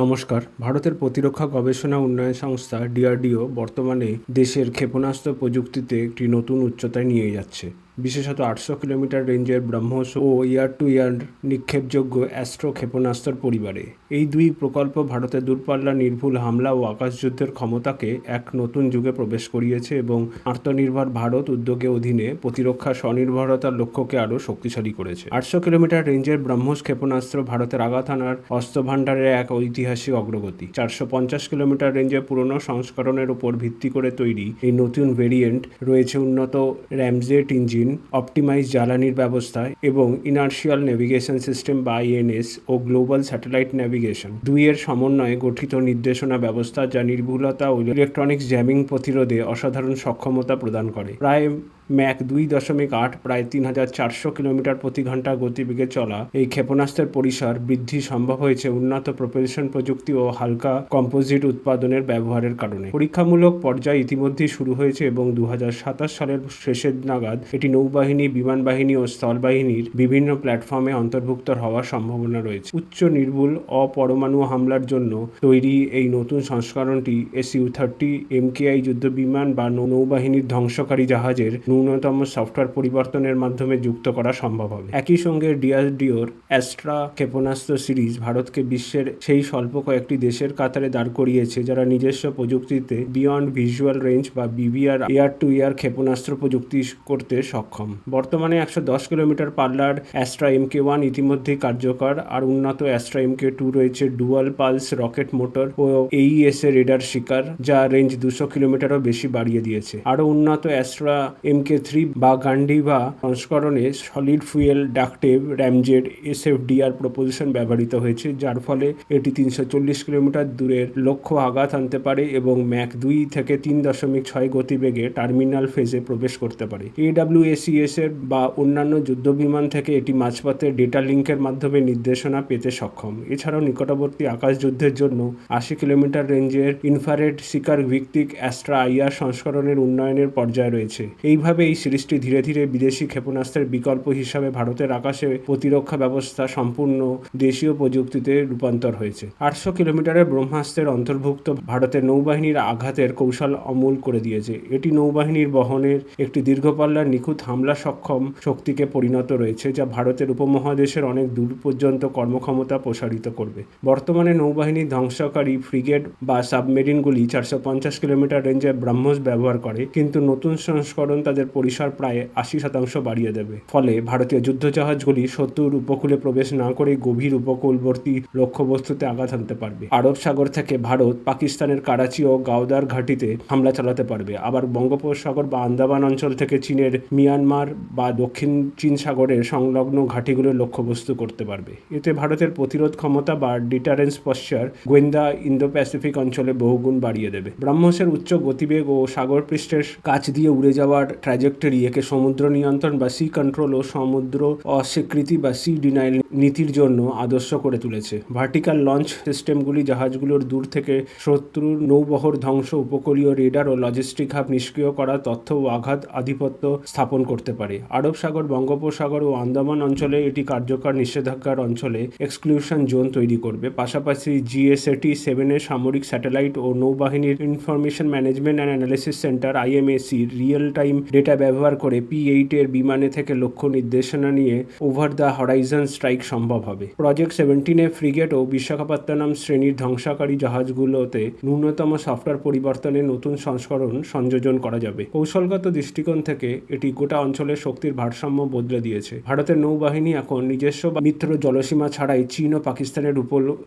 নমস্কার। ভারতের প্রতিরক্ষা গবেষণা উন্নয়ন সংস্থা ডিআরডিও বর্তমানে দেশের ক্ষেপণাস্ত্র প্রযুক্তিতে একটি নতুন উচ্চতায় নিয়ে যাচ্ছে। বিশেষত আটশো কিলোমিটার রেঞ্জের ব্রহ্মস ও ইয়ার টু ইয়ার নিক্ষেপযোগ্য অ্যাস্ট্রো ক্ষেপণাস্ত্র পরিবারে। এই দুই প্রকল্প ভারতের দূরপাল্লা নির্ভুল হামলা ও আকাশযুদ্ধের ক্ষমতাকে এক নতুন যুগে প্রবেশ করিয়েছে এবং আত্মনির্ভর ভারত উদ্যোগে অধীনে প্রতিরক্ষা স্বনির্ভরতার লক্ষ্যকে আরও শক্তিশালী করেছে। আটশো কিলোমিটার রেঞ্জের ব্রহ্মস ক্ষেপণাস্ত্র ভারতের আঘাত হানার অস্ত্র ভাণ্ডারের এক ঐতিহাসিক অগ্রগতি। চারশো পঞ্চাশ কিলোমিটার রেঞ্জের পুরনো সংস্করণের উপর ভিত্তি করে তৈরি এই নতুন ভেরিয়েন্ট রয়েছে উন্নত র্যামজেট ইঞ্জিন। অপটিমাইজ জ্বালানির ব্যবস্থা এবং ইনার্শিয়াল নেভিগেশন সিস্টেম বা আইএনএস ও গ্লোবাল স্যাটেলাইট নেভিগেশন। দুইয়ের সমন্বয়ে গঠিত নির্দেশনা ব্যবস্থা যা নির্ভুলতা ও ইলেকট্রনিক্স জ্যামিং প্রতিরোধে অসাধারণ সক্ষমতা প্রদান করে। প্রায় ম্যাক দুই দশমিক আট প্রায় তিন হাজার চারশো কিলোমিটার প্রতি ঘণ্টা গতিবেগে চলা। এই ক্ষেপণাস্ত্রের পরিসর বৃদ্ধি সম্ভব হয়েছে উন্নত প্রপেলশন প্রযুক্তি ও হালকা কম্পোজিট উৎপাদনের ব্যবহারের কারণে। পরীক্ষামূলক পর্যায় ইতিমধ্যেই শুরু হয়েছে এবং দু হাজার সাতাশ সালের শেষের নাগাদ এটি নৌবাহিনী বিমান বাহিনী ও স্থলবাহিনীর বিভিন্ন প্ল্যাটফর্মে অন্তর্ভুক্ত হওয়ার সম্ভাবনা রয়েছে। উচ্চ নির্ভুল অপরমাণু হামলার জন্য তৈরি এই নতুন সংস্করণটি এসইউ থার্টি, এমকেআই যুদ্ধ বিমান বা নৌবাহিনীর ধ্বংসকারী জাহাজের ন্যূনতম সফটওয়্যার পরিবর্তনের মাধ্যমে যুক্ত করা সম্ভব হবে। একই সঙ্গে ডিআরডিওর অ্যাস্ট্রা ক্ষেপণাস্ত্র সিরিজ ভারতকে বিশ্বের সেই স্বল্প কয়েকটি দেশের কাতারে দাঁড় করিয়েছে, যারা নিজস্ব প্রযুক্তিতে বিয়ন্ড ভিজুয়াল রেঞ্জ বা বিবিআর এয়ার টু এয়ার ক্ষেপণাস্ত্র প্রযুক্তি করতে সক্ষম। বর্তমানে একশো দশ কিলোমিটার পাল্লার অ্যাস্ট্রা এমকে ওয়ান ইতিমধ্যেই কার্যকর, আর উন্নত অ্যাস্ট্রা এমকে টু রয়েছে ডুয়াল পালস রকেট মোটর ও এইএস এর রেডার শিকার, যা রেঞ্জ দুশো কিলোমিটারও বেশি বাড়িয়ে দিয়েছে। আরও উন্নত অ্যাস্ট্রা এমকে থ্রি বা গান্ডিভা সংস্করণে solid fuel, ducted, ramjet, SFDR propulsion ব্যবহৃত হয়েছে, যার ফলে এটি তিনশো চল্লিশ কিলোমিটার দূরের লক্ষ্য আঘাত আনতে পারে এবং ম্যাক দুই থেকে তিন দশমিক ছয় গতিবেগে টার্মিনাল ফেজে প্রবেশ করতে পারে। এডাব্লিউএসিএস এর বা অন্যান্য যুদ্ধবিমান থেকে এটি মাঝপথে ডেটা লিঙ্কের মাধ্যমে নির্দেশনা পেতে সক্ষম। এছাড়াও নিকটবর্তী আকাশ যুদ্ধের জন্য আশি কিলোমিটার রেঞ্জের ইনফারেড শিকার ভিত্তিক অ্যাস্ট্রা আইআর সংস্করণের উন্নয়নের পর্যায়ে রয়েছে। এইভাবে এই সিরিজটি ধীরে ধীরে বিদেশি ক্ষেপণাস্ত্রের বিকল্প হিসাবে ভারতের আকাশে প্রতিরক্ষা ব্যবস্থা সম্পূর্ণ দেশীয় প্রযুক্তিতে রূপান্তর হয়েছে। আটশো কিলোমিটারের ব্রহ্মাস্ত্রের অন্তর্ভুক্ত ভারতের নৌবাহিনীর আঘাতের কৌশল অমূল করে দিয়েছে। এটি নৌবাহিনীর বহনের একটি দীর্ঘপাল্লার নিখুঁত হামলা সক্ষম শক্তিকে পরিণত রয়েছে, যা ভারতের উপমহাদেশের অনেক দূর পর্যন্ত কর্মক্ষমতা প্রসারিত করবে। বর্তমানে নৌবাহিনীর ধ্বংসকারী ফ্রিগেট বা সাবমেরিনগুলি চারশো পঞ্চাশ কিলোমিটার রেঞ্জে ব্রহ্মস ব্যবহার করে, কিন্তু নতুন সংস্করণ তাদের পরিসর প্রায় আশি শতাংশ বাড়িয়ে দেবে। ফলে ভারতীয় যুদ্ধজাহাজগুলি শত্রুর উপকূলে প্রবেশ না করে গভীর উপকূলবর্তী লক্ষ্যবস্তুতে আঘাত আনতে পারবে। আরব সাগর থেকে ভারত পাকিস্তানের করাচি ও গাওদার ঘাটিতে হামলা চালাতে পারবে। আবার বঙ্গোপসাগর বা আন্দামান অঞ্চল থেকে চীনের মিয়ানমার বা দক্ষিণ চীন সাগরের সংলগ্ন ঘাটিগুলোর লক্ষ্যবস্তু করতে পারবে। এতে ভারতের প্রতিরোধ ক্ষমতা বা ডিটারেন্স পশ্চার গোয়েন্দা ইন্দো প্যাসিফিক অঞ্চলে বহুগুণ বাড়িয়ে দেবে। ব্রহ্মসের উচ্চ গতিবেগ ও সাগর পৃষ্ঠের কাছ দিয়ে উড়ে যাওয়ার ট্র্যাজেক্টরি একে সমুদ্র নিয়ন্ত্রণ বা সি কন্ট্রোল ও সমুদ্র অস্বীকৃতি বা সি ডিনাইল নীতির জন্য আদর্শ করে তুলেছে। ভার্টিক্যাল লঞ্চ সিস্টেমগুলি জাহাজগুলোর দূর থেকে শত্রুর নৌবহর ধ্বংস, উপকূলীয় রেডার ও লজিস্টিক হাব নিষ্ক্রিয় করা, তথ্য ও আঘাত আধিপত্য স্থাপন করতে পারে। আরব সাগর, বঙ্গোপসাগর ও আন্দামান অঞ্চলে এটি কার্যকর নিষেধাজ্ঞার অঞ্চলে এক্সক্লুশন জোন তৈরি করবে। পাশাপাশি জিএসএটি সেভেনের সামরিক স্যাটেলাইট ও নৌবাহিনীর information management and analysis centre IMAC real time data ব্যবহার করে পি এইটের বিমানে থেকে লক্ষ্য নির্দেশনা নিয়ে ওভার দ্য হরাইজন স্ট্রাইক সম্ভব হবে। প্রজেক্ট সেভেন্টিনে ফ্রিগেট ও বিশাখাপত্তনম শ্রেণির ধ্বংসকারী জাহাজগুলোতে ন্যূনতম সফটওয়্যার পরিবর্তনের নতুন সংস্করণ সংযোজন করা যাবে। কৌশলগত দৃষ্টিকোণ থেকে এটি গোটা অঞ্চলের শক্তির ভারসাম্য বদলে দিয়েছে। ভারতের নৌবাহিনী এখন নিজস্ব মিত্র জলসীমা ছাড়াই চীন ও পাকিস্তানের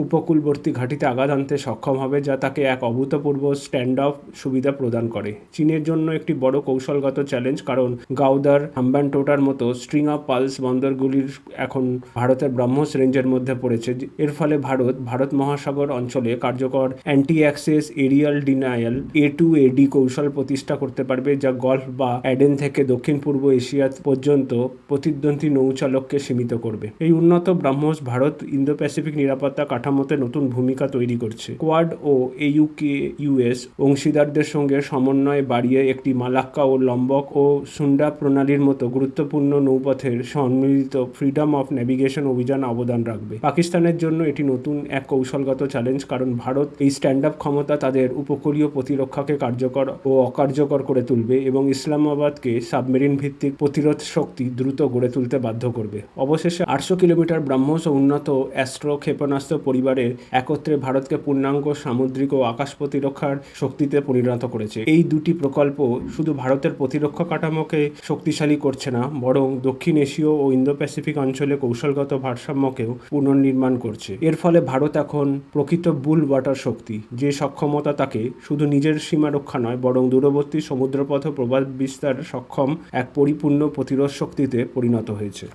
উপকূলবর্তী ঘাটিতে আঘাত আনতে সক্ষম হবে, যা তাকে এক অভূতপূর্ব স্ট্যান্ড অফ সুবিধা প্রদান করে। চীনের জন্য একটি বড় কৌশলগত চ্যালেঞ্জ কারণ গাউদার হাম্বানটোটার মতো স্ট্রিং অফ পালস বন্দরগুলির এখন ভারতের ব্রহ্মস রেঞ্জের মধ্যে পড়েছে। এর ফলে ভারত ভারত মহাসাগর অঞ্চলে কার্যকর anti access aerial denial A two AD কৌশল প্রতিষ্ঠা করতে পারবে, যা গলফ বা অ্যাডেন থেকে দক্ষিণ পূর্ব এশিয়া পর্যন্ত প্রতিদ্বন্দ্বী নৌচালককে সীমিত করবে। এই উন্নত ব্রহ্মস ভারত ইন্দো প্যাসিফিক নিরাপত্তা কাঠামোতে নতুন ভূমিকা তৈরি করছে। কোয়াড ও এ ইউকে ইউএস অংশীদারদের সঙ্গে সমন্বয় বাড়িয়ে একটি মালাক্কা ও লম্বক ও সুন্ডা প্রণালীর মতো গুরুত্বপূর্ণ নৌপথের সম্মিলিত ফ্রিডম অফ নেভিগেশন অভিযান অবদান রাখবে। পাকিস্তানের জন্য এটি নতুন এক কৌশলগত চ্যালেঞ্জ কারণ ভারত এই স্ট্যান্ড আপ ক্ষমতা তাদের উপকূলীয় প্রতিরক্ষাকে কার্যকর ও অকার্যকর করে তুলবে এবং ইসলামাবাদকে সাবমেরিন ভিত্তিক প্রতিরোধ শক্তি দ্রুত গড়ে তুলতে বাধ্য করবে। অবশেষে আটশো কিলোমিটার ব্রাহ্মস ও উন্নত অ্যাস্ট্রো ক্ষেপণাস্ত্র পরিবারের একত্রে ভারতকে পূর্ণাঙ্গ সামুদ্রিক ও আকাশ প্রতিরক্ষার শক্তিতে পরিণত করেছে। এই দুটি প্রকল্প শুধু ভারতের প্রতিরক্ষা কাঠামোকে শক্তিশালী করছে না, বরং দক্ষিণ এশীয় ও ইন্দো প্যাসিফিক অঞ্চলে কৌশলগত ভারসাম্যকেও পুনর্নির্মাণ করছে। এর ফলে ভারত এখন প্রকৃত বুল ওয়াটার শক্তি, যে সক্ষমতা তাকে শুধু নিজের সীমা রক্ষা নয়, বরং দূরবর্তী সমুদ্রপথ প্রবাদ বিস্তার সক্ষম এক পরিপূর্ণ প্রতিরোধ শক্তিতে পরিণত হয়েছে।